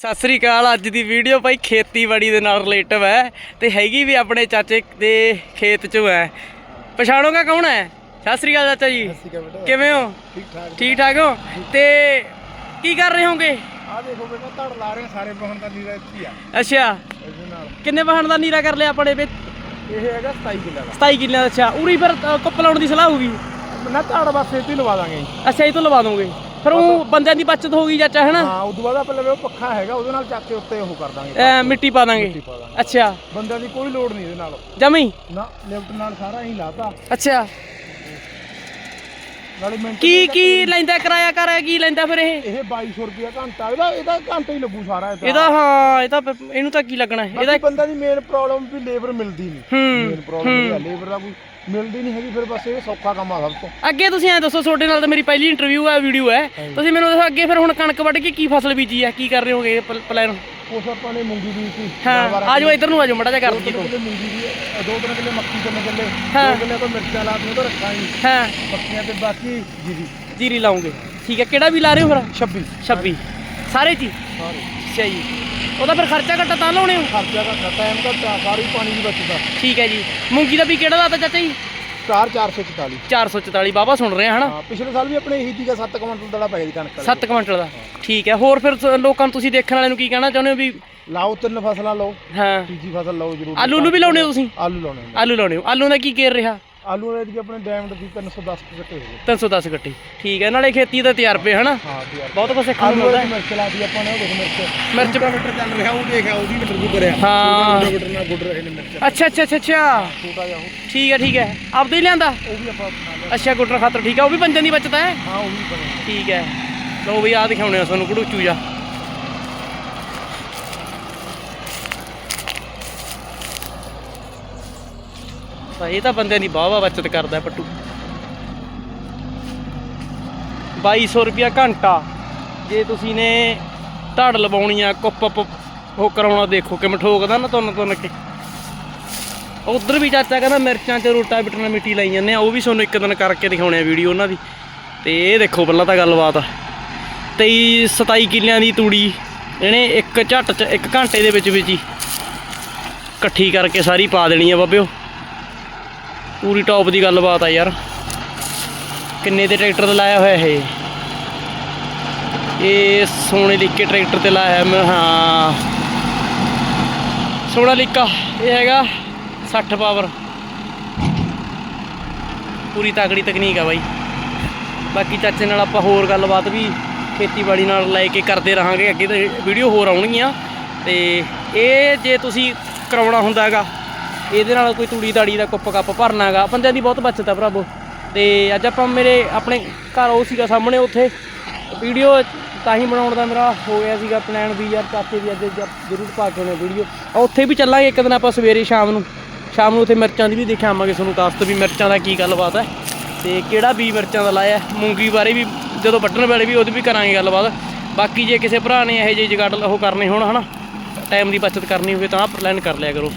ਸਤਿ ਸ੍ਰੀ ਅਕਾਲ ਅੱਜ ਦੀ ਵੀਡੀਓ ਭਾਈ ਖੇਤੀਬਾੜੀ ਦੇ ਨਾਲ ਰਿਲੇਟਿਵ ਹੈ ਤੇ ਹੈਗੀ ਵੀ ਆਪਣੇ ਚਾਚੇ ਦੇ ਖੇਤ 'ਚੋਂ ਹੈ। ਪਛਾਣੋਗਾ ਕੌਣ ਹੈ? ਸਤਿ ਸ੍ਰੀ ਅਕਾਲ ਚਾਚਾ ਜੀ। ਕਿਵੇਂ ਹੋ? ਠੀਕ ਠਾਕ। ਠੀਕ ਠਾਕ ਹੋ? ਤੇ ਕੀ ਕਰ ਰਹੇ ਹੋਗੇ? ਆ ਦੇਖੋ ਬੇਟਾ ਧੜ ਲਾ ਰਹੇ ਸਾਰੇ ਬਹਣ ਦਾ ਨੀਰਾ ਇੱਥੇ ਆ। ਅੱਛਾ। ਕਿੰਨੇ ਵਾਹਣ ਦਾ ਨੀਰਾ ਕਰ ਲਿਆ ਆਪਣੇ ਵਿੱਚ ਇਹ ਹੈਗਾ 27 ਕਿੱਲਾ 27 ਕਿੱਲਿਆਂ ਦਾ ਅੱਛਾ। ਉਰੀ ਫਿਰ ਕੁੱਪ ਲਾਉਣ ਦੀ ਸਲਾਹ ਹੋਊਗੀ? ਦਾ ਨਾ ਧੜ ਬਸ ਇੱਥੇ ਲਵਾ ਦਾਂਗੇ। ਅੱਛਾ ਇਹ ਤੋਂ ਲਵਾ ਦੋਗੇ। ਫਿਰ ਉਹ ਬੰਦਿਆਂ ਦੀ ਬਚਤ ਹੋਊਗੀ ਚਾਚਾ ਹੈਨਾ? ਹਾਂ ਉਦੋਂ ਬਾਅਦ ਆਪਾਂ ਲਵੇ ਉਹ ਪੱਖਾ ਹੈਗਾ ਉਹਦੇ ਨਾਲ ਚੱਕ ਕੇ ਉੱਤੇ ਉਹ ਕਰ ਦਾਂਗੇ। ਐ ਮਿੱਟੀ ਪਾ ਦਾਂਗੇ। ਮਿੱਟੀ ਪਾ ਦਾਂਗੇ। ਅੱਛਾ। ਬੰਦਿਆਂ ਦੀ ਕੋਈ ਲੋੜ ਨਹੀਂ ਇਹਦੇ ਨਾਲ। ਜਮੀ? ਨਾ ਲਿਫਟ ਨਾਲ ਸਾਰਾ ਹੀ ਲਾਤਾ। ਅੱਛਾ। ਨਾਲੇ ਮਿੰਟ ਕੀ ਕੀ ਲੈਂਦਾ ਕਿਰਾਇਆ ਕਰ ਕੀ ਲੈਂਦਾ ਫਿਰ ਇਹ? ਇਹ 2200 ਰੁਪਿਆ ਘੰਟਾ ਇਹਦਾ ਇਹਦਾ ਘੰਟਾ ਹੀ ਲੱਗੂ ਸਾਰਾ ਇਹਦਾ। ਇਹਦਾ ਹਾਂ ਇਹ ਤਾਂ ਪ- ਇਹਨੂੰ ਤਾਂ ਕੀ ਲੱਗਣਾ? ਹੈ? ਇਹਦਾ ਬੰਦਾ ਦੀ ਮੇਨ ਪ੍ਰੋਬਲਮ ਵੀ ਲੇਬਰ ਮਿਲਦੀ ਨਹੀਂ ਹੂੰ ਮੇਨ ਪ੍ਰੋਬਲਮ ਇਹ ਲੇਬਰ ਦਾ ਕੋਈ ਮਿਲਦੀ ਨਹੀਂ ਹੈਗੀ ਫਿਰ ਬਸ ਇਹ ਸੌਖਾ ਕੰਮ ਆ ਸਭ ਤੋਂ। ਅੱਗੇ ਤੁਸੀਂ ਐ ਦੱਸੋ ਤੁਹਾਡੇ ਨਾਲ ਤਾਂ ਮੇਰੀ ਪਹਿਲੀ ਇੰਟਰਵਿਊ ਹੈ ਵੀਡੀਓ ਹੈ ਤੁਸੀਂ ਮੈਨੂੰ ਦੱਸੋ ਅੱਗੇ ਫਿਰ ਹੁਣ ਕਣਕ ਵੱਢ ਕੇ ਕੀ ਫਸਲ ਬੀਜੀ ਹੈ ਕੀ ਕਰ ਰਹੇ ਹੋਗੇ ਪਲਾਨ ਉਸ ਆਪਾਂ ਨੇ ਮੂੰਗੀ ਦੀ ਸੀ ਹਾਂ ਆਜੋ ਇੱਧਰ ਨੂੰ ਆਜੋ ਮੜਾ ਜਾ ਕਰ ਦੋ ਕਿੱਲੇ ਮੂੰਗੀ ਦੀ ਦੋ ਤਿੰਨ ਕਿੱਲੇ ਮੱਕੀ ਤੇ ਹਾਂ। ਦੋ ਕਿੱਲੇ ਤੋਂ ਮਿਰਚਾਂ ਲਾਤੀਆਂ ਤਾਂ ਰੱਖਾਂ ਹੀ ਹਾਂ। ਪੱਕੀਆਂ ਤੇ ਬਾਕੀ ਜੀਰੀ। ਜੀਰੀ ਲਾਉਂਗੇ। ਠੀਕ ਹੈ ਕਿਹੜਾ ਵੀ ਲਾ ਰਹੇ ਹੋ ਫਿਰ? 26 26 ਸਾਰੇ ਜੀ। ਸਾਰੇ। ਅੱਛਾ ਜੀ। ਉਹਦਾ ਫਿਰ ਖਰਚਾ ਘੱਟਾ ਤਾਂ ਲਾਉਣੇ ਹੋ? ਖਰਚਾ ਘੱਟਾ ਟਾਈਮ ਘੱਟਾ ਸਾਰੀ ਪਾਣੀ ਦੀ ਬਚਦਾ ਠੀਕ ਹੈ ਜੀ। ਮੂੰਗੀ ਦਾ ਵੀ ਕਿਹੜਾ ਲਾਤਾ ਚਾਚਾ ਜੀ? 4 444 444 ਬਾਬਾ ਸੁਣ ਰਹੇ ਹਨਾ? ਹਾਂ ਪਿਛਲੇ ਸਾਲ ਵੀ ਆਪਣੇ ਇਹੀ ਸੀਗਾ 7 ਕੁਇੰਟਲ ਦੜਾ ਪੈ ਗਿਆ ਸੀ ਕਣਕ ਵਾਲੇ। 7 ਕੁਇੰਟਲ ਦਾ। ਠੀਕ ਹੈ। ਹੋਰ ਫਿਰ ਸ- ਲੋਕਾਂ ਨੂੰ ਤੁਸੀਂ ਦੇਖਣ ਵਾਲਿਆਂ ਨੂੰ ਕੀ ਕਹਿਣਾ ਚਾਹੁੰਦੇ ਹੋ ਵੀ ਲਾਓ ਤਿੰਨ ਫਸਲਾਂ ਲਓ। ਹਾਂ। ਤੀਜੀ ਫਸਲ ਲਓ ਜ਼ਰੂਰ। ਆਲੂ ਨੂੰ ਵੀ ਲਾਉਣੇ ਹੋ ਤੁਸੀਂ? ਆਲੂ ਲਾਉਣੇ ਨੇ। ਆਲੂ ਲਾਉਣੇ ਹੋ। ਆਲੂ ਦਾ ਕੀ ਕੇਰ ਰਿਹਾ? ਆਲੂ ਵਾਲੇ ਦੀ ਆਪਣੇ ਡੈਮਡ ਦੀ 310 ਘੱਟੇ ਹੋ ਗਏ 310 ਗੱਟੀ। ਠੀਕ ਹੈ ਨਾਲੇ ਖੇਤੀ ਦਾ ਤਜਰਬੇ ਹਨਾ? ਹਾਂ ਬਹੁਤ ਕੁਝ ਸਿੱਖਣ ਨੂੰ ਆਲੂ ਮਿਲਦਾ ਵਾਲੀ ਹੈ। ਮਿਰਚ ਲਾਦੀ ਆਪਾਂ ਨੇ ਉਹ ਦੇਖ ਮਿਰਚ। ਮਿਰਚ ਮੀਟਰ ਚੱਲ ਰਿਹਾ ਉਹ ਦੇਖਿਆ ਉਹਦੀ ਇੰਟਰਵਿਊ ਕਰਿਆ ਹਾਂ। ਗੁੱਡ ਨਾਲ ਗੁੱਡ ਰਹੇ ਨੇ ਮਿਰਚ। ਅੱਛਾ ਅੱਛਾ ਅੱਛਾ ਅੱਛਾ। ਛੋਟਾ ਜਿਹਾ ਉਹ। ਠੀਕ ਹੈ ਠੀਕ ਹੈ। ਆਪਦੇ ਹੀ ਲਿਆਂਦਾ? ਉਹ ਵੀ ਆਪਾਂ ਬਣਾ ਲਿਆ। ਅੱਛਾ ਗੁੱਟਰ ਖਾਤਰ ਠੀਕ ਹੈ ਉਹ ਵੀ ਬੰਦਿਆਂ ਦੀ ਬਚਤ ਹੈ? ਹਾਂ ਉਹ ਵੀ ਬਣਿਆ ਠੀਕ ਹੈ। ਲੋ ਵੀ ਆ ਦਿਖਾਉਣੇ ਆ ਤੁਹਾਨੂੰ ਕੜੂਚੂ ਜਾ ਤਾਂ ਇਹ ਤਾਂ ਬੰਦਿਆਂ ਦੀ ਵਾਹ ਵਾਹ ਬਚਤ ਕਰਦਾ ਹੈ ਪੱਟੂ 2200 ਰੁਪਿਆ ਘੰਟਾ। ਜੇ ਤੁਸੀਂ ਨੇ ਧੜ ਲਵਾਉਣੀ ਆ, ਕੁੱਪ ਉਹ ਕਰਾਉਣਾ, ਦੇਖੋ ਕਿਵੇਂ ਠੋਕਦਾ ਨਾ ਤੁੰਨ ਤੁੰਨ ਕੇ। ਉਧਰ ਵੀ ਚਾਚਾ ਕਹਿੰਦਾ, ਮਿਰਚਾਂ ਚ ਰੋਟਾ ਬਿਟਰ ਮਿੱਟੀ ਲਾਈ ਜਾਂਦੇ ਆ, ਉਹ ਵੀ ਤੁਹਾਨੂੰ ਇੱਕ ਦਿਨ ਕਰਕੇ ਦਿਖਾਉਣੇ ਆ ਵੀਡੀਓ ਉਹਨਾਂ ਦੀ। ਤੇ ਇਹ ਦੇਖੋ ਪਹਿਲਾਂ ਤਾਂ ਗੱਲਬਾਤ 23 27 ਕਿੱਲਿਆਂ ਦੀ ਤੂੜੀ, ਇਹਨੇ ਇੱਕ ਝੱਟ ਚ ਇੱਕ ਘੰਟੇ ਦੇ ਵਿੱਚ ਵਿੱਚ ਹੀ ਇਕੱਠੀ ਕਰਕੇ ਸਾਰੀ ਪਾ ਦੇਣੀ ਆ ਬਾਬਿਓ। ਪੂਰੀ ਟੌਪ ਦੀ ਗੱਲਬਾਤ ਆ ਯਾਰ। ਕਿੰਨੇ ਦੇ ਟਰੈਕਟਰ ਤੇ ਲਾਇਆ ਹੋਇਆ ਇਹ? ਇਹ ਸੋਨੇ ਲਿਕੇ ਟਰੈਕਟਰ ਤੇ ਲਾਇਆ ਮੈਂ, ਹਾਂ। ਸੋਨਾ ਲਿੱਕਾ ਇਹ ਹੈਗਾ 60 ਪਾਵਰ ਪੂਰੀ ਤਾਕੜੀ ਤਕਨੀਕ ਆ ਬਾਈ। ਬਾਕੀ ਚਾਚੇ ਨਾਲ ਆਪਾਂ ਹੋਰ ਗੱਲਬਾਤ ਵੀ ਖੇਤੀਬਾੜੀ ਨਾਲ ਲੈ ਕੇ ਕਰਦੇ ਰਹਾਂਗੇ। ਅੱਗੇ ਤਾਂ ਵੀਡੀਓ ਹੋਰ ਆਉਣਗੀਆਂ। ਤੇ ਇਹ ਜੇ ਤੁਸੀਂ ਕਰਾਉਣਾ ਹੁੰਦਾ ਹੈਗਾ ਇਹਦੇ ਨਾਲ ਕੋਈ ਤੂੜੀ ਤਾੜੀ ਦਾ ਕੁੱਪ ਕੱਪ ਭਰਨਾ ਹੈਗਾ ਬੰਦਿਆਂ ਦੀ ਬਹੁਤ ਬਚਤ ਹੈ ਭਰਾਵੋ। ਤੇ ਅੱਜ ਆਪਾਂ ਮੇਰੇ ਆਪਣੇ ਘਰ ਉਹ ਸੀਗਾ ਸਾਹਮਣੇ ਉੱਥੇ। ਵੀਡੀਓ ਤਾਂ ਹੀ ਬਣਾਉਣ ਦਾ ਮੇਰਾ ਹੋ ਗਿਆ ਸੀਗਾ ਪਲਾਨ ਵੀ ਯਾਰ ਚਾਚੇ ਵੀ ਅੱਜ ਜ਼ਰੂਰ ਪਾ ਕੇ ਆਉਣੇ ਵੀਡੀਓ। ਉੱਥੇ ਵੀ ਚੱਲਾਂਗੇ ਇੱਕ ਦਿਨ ਆਪਾਂ ਸਵੇਰੇ ਸ਼ਾਮ ਨੂੰ। ਸ਼ਾਮ ਨੂੰ ਉੱਥੇ ਮਿਰਚਾਂ ਦੀ ਵੀ ਦਿਖਾਵਾਂਗੇ ਤੁਹਾਨੂੰ ਕਾਸਤ ਵੀ ਮਿਰਚਾਂ ਦਾ ਕੀ ਗੱਲਬਾਤ ਹੈ ਤੇ ਕਿਹੜਾ ਬੀ ਮਿਰਚਾਂ ਦਾ ਲਾਇਆ, ਮੂੰਗੀ ਬਾਰੇ ਵੀ ਜਦੋਂ ਵੱਢਣ ਵੇਲੇ ਵੀ ਉਹਦੀ ਵੀ ਕਰਾਂਗੇ ਗੱਲਬਾਤ। ਬਾਕੀ ਜੇ ਕਿਸੇ ਭਰਾ ਨੇ ਇਹੋ ਜਿਹੇ ਜਗਾੜ ਉਹ ਕਰਨੇ ਹੋਣ ਹਨਾ ਟਾਈਮ ਦੀ ਬਚਤ ਕਰਨੀ ਹੋਵੇ ਤਾਂ ਪਲਾਨ ਕਰ ਲਿਆ ਕਰੋ।